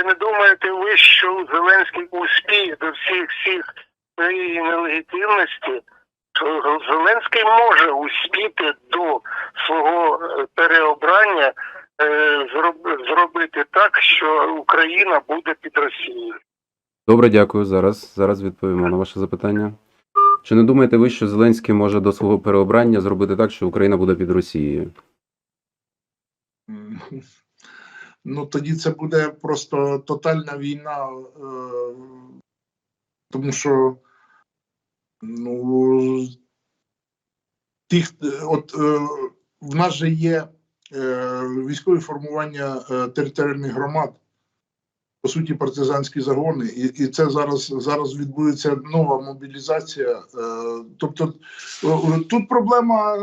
чи не думаєте ви, що Зеленський успіх до всіх всіх своєї нелегітимності, Зеленський може успіти до свого е, переобрання е, зроб- зробити так, що Україна буде під Росією? Добре, дякую. Зараз, зараз відповімо на ваше запитання. Чи не думаєте ви, що Зеленський може до свого переобрання зробити так, що Україна буде під Росією? Ну, тоді це буде просто тотальна війна, е, тому що ну, тих, от е, в нас же є е, військові формування е, територіальних громад, по суті, партизанські загони, і, і це зараз, зараз відбудеться нова мобілізація. Е, тобто е, тут проблема е,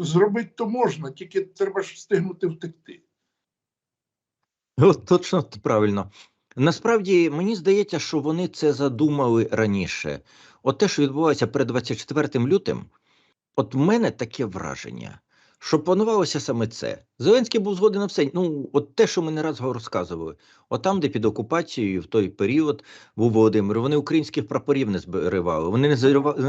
зробити то можна, тільки треба ж встигнути втекти. От точно правильно. Насправді мені здається, що вони це задумали раніше. От те, що відбувається перед 24 лютим, от в мене таке враження, що планувалося саме це. Зеленський був згоден на все. Ну, от те, що ми не раз розказували. От там, де під окупацією в той період був Володимир, вони українських прапорів не збривали, вони не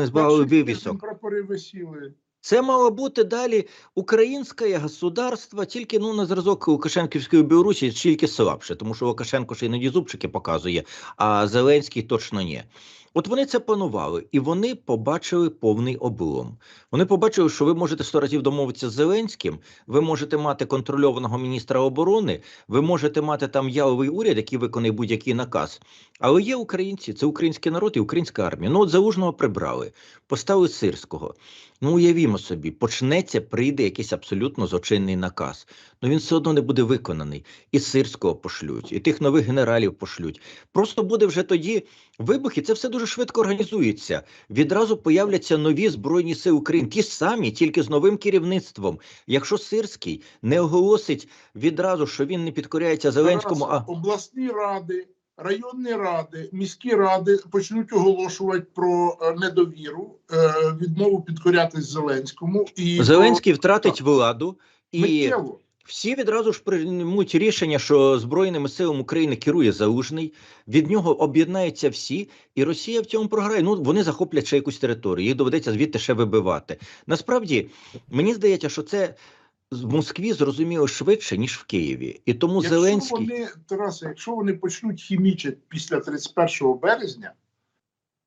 збивали вивісок. Прапори висіли. Це мало бути далі українське государство, тільки ну на зразок Лукашенківської Білорусі тільки слабше, тому що Лукашенко ще іноді зубчики показує, а Зеленський точно ні. От вони це планували, і вони побачили повний облом. Вони побачили, що ви можете сто разів домовитися з Зеленським, ви можете мати контрольованого міністра оборони, ви можете мати там яловий уряд, який виконує будь-який наказ. Але є українці, це український народ і українська армія. Ну от залужного прибрали, поставили сирського. Ну, уявімо собі, почнеться, прийде якийсь абсолютно злочинний наказ. Ну він все одно не буде виконаний. І сирського пошлють, і тих нових генералів пошлють. Просто буде вже тоді вибух, і це все дуже швидко організується. Відразу появляться нові збройні сили України, ті самі, тільки з новим керівництвом. Якщо Сирський не оголосить відразу, що він не підкоряється Зеленському, а обласні ради, районні ради, міські ради почнуть оголошувати про е, недовіру, е, відмову підкорятись Зеленському і Зеленський втратить владу і. миттєво. Всі відразу ж приймуть рішення, що Збройними силами України керує Залужний, від нього об'єднаються всі, і Росія в цьому програє. Ну вони захоплять ще якусь територію, їх доведеться звідти ще вибивати. Насправді мені здається, що це в Москві зрозуміло швидше ніж в Києві, і тому Якщо Зеленський вони, Тарасе, якщо вони почнуть хімічити після 31 березня,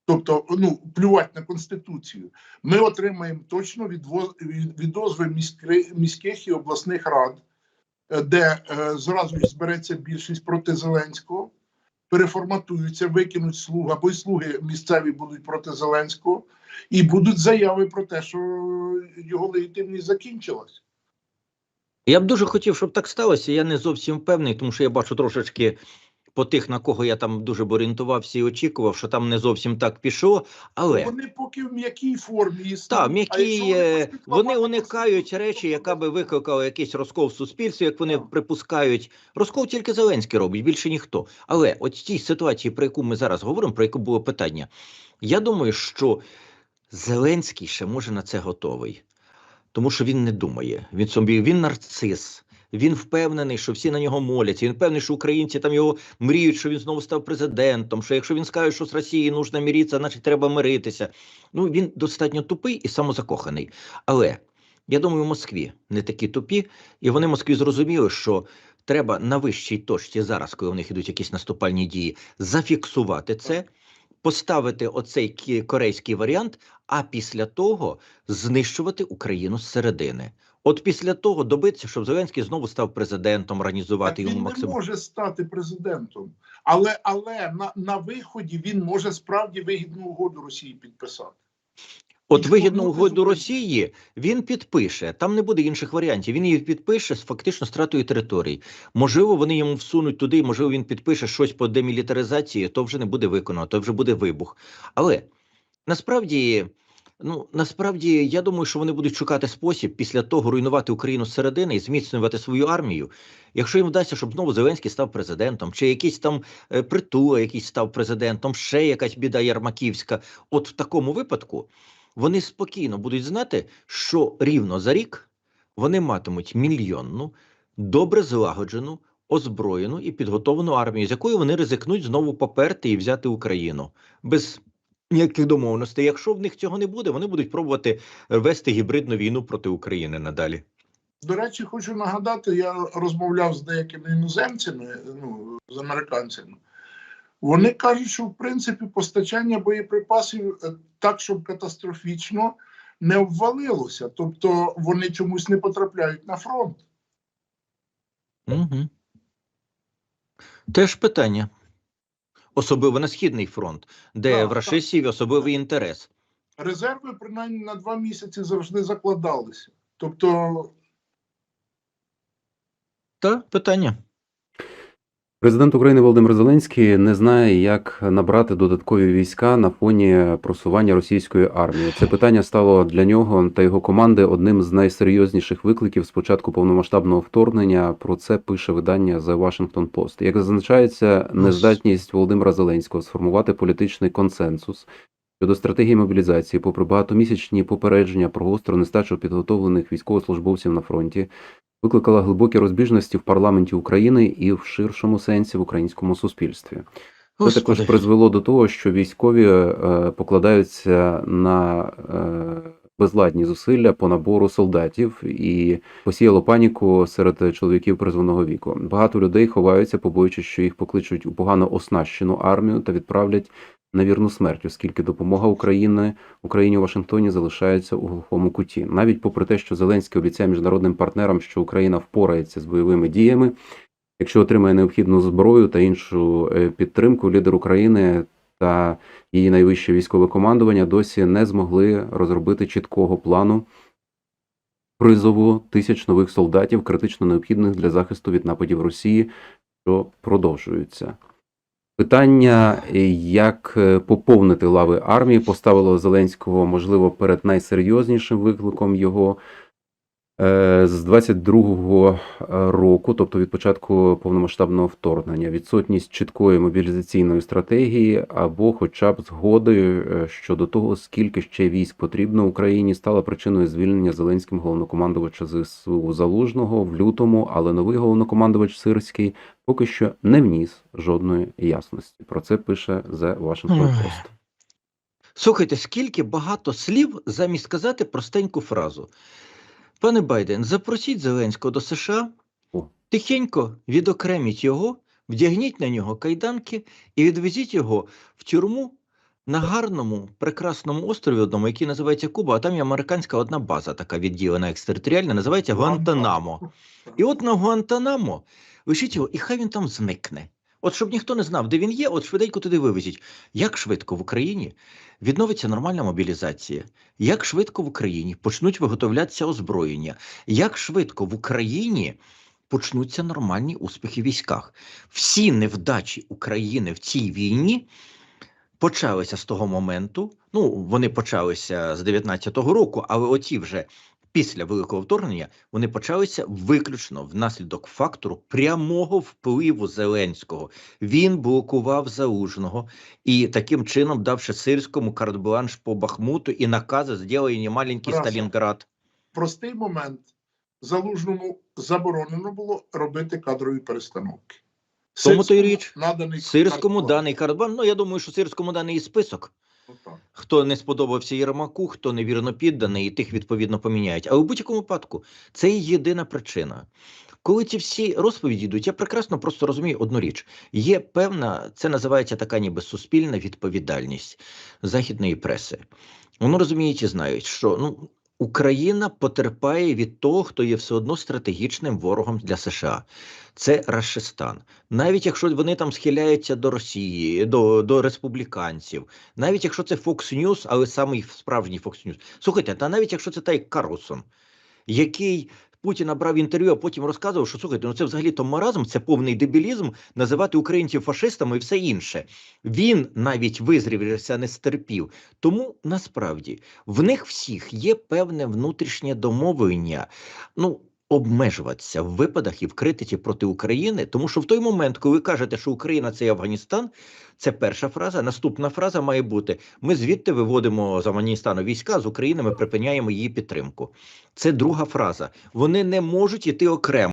тобто ну, плювати на Конституцію, ми отримаємо точно відво- від- відозви міських і обласних рад, де е, зразу ж збереться більшість проти Зеленського, переформатуються, викинуть слуг, або й слуги місцеві будуть проти Зеленського, і будуть заяви про те, що його легітимність закінчилась. Я б дуже хотів, щоб так сталося. Я не зовсім впевнений, тому що я бачу трошечки по тих, на кого я там дуже б орієнтувався і очікував, що там не зовсім так пішло. Але Вони поки в м'якій формі Так, існують. А м'які якщо е, вони уникають речі, яка би викликала якийсь розкол в суспільстві, як вони Так. припускають. Розкол тільки Зеленський робить, більше ніхто. Але от тій ситуації, про яку ми зараз говоримо, про яку було питання, я думаю, що Зеленський ще може на це готовий, тому що він не думає. Він собі він нарцис. Він впевнений, що всі на нього моляться. Він впевнений, що українці там його мріють, що він знову став президентом. Що якщо він скаже, що з Росією нужно миритися, значить треба миритися. Ну він достатньо тупий і самозакоханий. Але я думаю, в Москві не такі тупі, і вони в Москві зрозуміли, що треба на вищій точці зараз, коли у них ідуть якісь наступальні дії, зафіксувати це, поставити оцей корейський варіант, а після того знищувати Україну зсередини. От після того добитися, щоб Зеленський знову став президентом, організувати Так йому він не максимум. може стати президентом, але але на, на виході він може справді вигідну угоду Росії підписати. От вигідну угоду. Росії він підпише. Там не буде інших варіантів. Він її підпише з фактично стратою територій. Можливо, вони йому всунуть туди, можливо, він підпише щось по демілітаризації, то вже не буде виконано, то вже буде вибух. Але насправді, ну насправді, я думаю, що вони будуть шукати спосіб після того руйнувати Україну зсередини і зміцнювати свою армію. Якщо їм вдасться, щоб знову Зеленський став президентом, чи якийсь там е, притула, якийсь став президентом, ще якась біда Ярмаківська. От в такому випадку вони спокійно будуть знати, що рівно за рік вони матимуть мільйонну, добре злагоджену, озброєну і підготовлену армію, з якою вони ризикнуть знову поперти і взяти Україну без ніяких домовленостей. Якщо в них цього не буде, вони будуть пробувати вести гібридну війну проти України надалі. До речі, хочу нагадати, я розмовляв з деякими іноземцями, ну, з американцями. Вони кажуть, що в принципі постачання боєприпасів е, так, щоб катастрофічно не обвалилося. Тобто вони чомусь не потрапляють на фронт. Угу. Теж питання. Особливо на Східний фронт, де Так, в рашистів особливий інтерес. Резерви принаймні на два місяці завжди закладалися. Тобто, Та питання. Президент України Володимир Зеленський не знає, як набрати додаткові війська на фоні просування російської армії. Це питання стало для нього та його команди одним з найсерйозніших викликів з початку повномасштабного вторгнення. Про це пише видання The Washington Post. Як зазначається, нездатність Володимира Зеленського сформувати політичний консенсус щодо стратегії мобілізації, попри багатомісячні попередження про гостру нестачу підготовлених військовослужбовців на фронті, викликала глибокі розбіжності в парламенті України і в ширшому сенсі в українському суспільстві. Це також призвело до того, що військові е, покладаються на е, безладні зусилля по набору солдатів і посіяло паніку серед чоловіків призваного віку. Багато людей ховаються, побоюючись, що їх покличуть у погано оснащену армію та відправлять на вірну смерть, оскільки допомога України Україні у Вашингтоні залишається у глухому куті. Навіть попри те, що Зеленський обіцяє міжнародним партнерам, що Україна впорається з бойовими діями, якщо отримає необхідну зброю та іншу е, підтримку, лідер України та її найвище військове командування досі не змогли розробити чіткого плану призову тисяч нових солдатів, критично необхідних для захисту від нападів Росії, що продовжуються. Питання, е, як е, поповнити лави армії, поставило Зеленського, можливо, перед найсерйознішим викликом його з 22-го року, тобто від початку повномасштабного вторгнення, відсутність чіткої мобілізаційної стратегії або, хоча б згоди е, щодо того, скільки ще військ потрібно Україні, стала причиною звільнення Зеленським головнокомандувача ЗСУ Залужного в лютому, але новий головнокомандувач Сирський поки що не вніс жодної ясності. Про це пише The Washington. Post. Слухайте, скільки багато слів замість сказати простеньку фразу. Пане Байден, запросіть Зеленського до США, тихенько відокреміть його, вдягніть на нього кайданки і відвезіть його в тюрму на гарному, прекрасному острові одному, який називається Куба, а там є американська одна база, така відділена екстериторіальна, називається Гуантанамо. І от на Гуантанамо лишіть його, і хай він там зникне. От щоб ніхто не знав, де він є, от швиденько туди вивезіть. Як швидко в Україні відновиться нормальна мобілізація? Як швидко в Україні почнуть виготовлятися озброєння? Як швидко в Україні почнуться нормальні успіхи в військах? Всі невдачі України в цій війні почалися з того моменту. Ну, вони почалися з 19-го року, але оті вже після великого вторгнення вони почалися виключно внаслідок фактору прямого впливу Зеленського. Він блокував залужного і таким чином давши сирському карт-бланш по Бахмуту і накази «Сделай маленький Краса. Сталінград. простий момент. Залужному заборонено було робити кадрові перестановки. Тому то й річ. наданий Сирському карт-бланш. даний карт-бланш. Ну я думаю, що сирському даний і список. Хто не сподобався Єрмаку, хто невірно підданий, і тих відповідно поміняють. Але в будь-якому випадку це єдина причина. Коли ці всі розповіді йдуть, я прекрасно просто розумію одну річ: є певна, це називається така ніби суспільна відповідальність західної преси. Вони розуміють і знають, що ну. Україна потерпає від того, хто є все одно стратегічним ворогом для США. Це Рашистан. Навіть якщо вони там схиляються до Росії, до, до республіканців, навіть якщо це Fox News, але самий справжній Fox News. Слухайте, та навіть якщо це той Карлсон, який Путіна брав інтерв'ю, а потім розказував, що слухайте, ну це взагалі то маразм, це повний дебілізм називати українців фашистами і все інше. Він навіть визрівся, не стерпів. Тому насправді в них всіх є певне внутрішнє домовлення. Ну. Обмежуватися в випадах і в критиці проти України, тому що в той момент, коли ви кажете, що Україна це Афганістан, це перша фраза. Наступна фраза має бути: ми звідти виводимо з Афганістану війська з України. Ми припиняємо її підтримку. Це друга фраза. Вони не можуть іти окремо.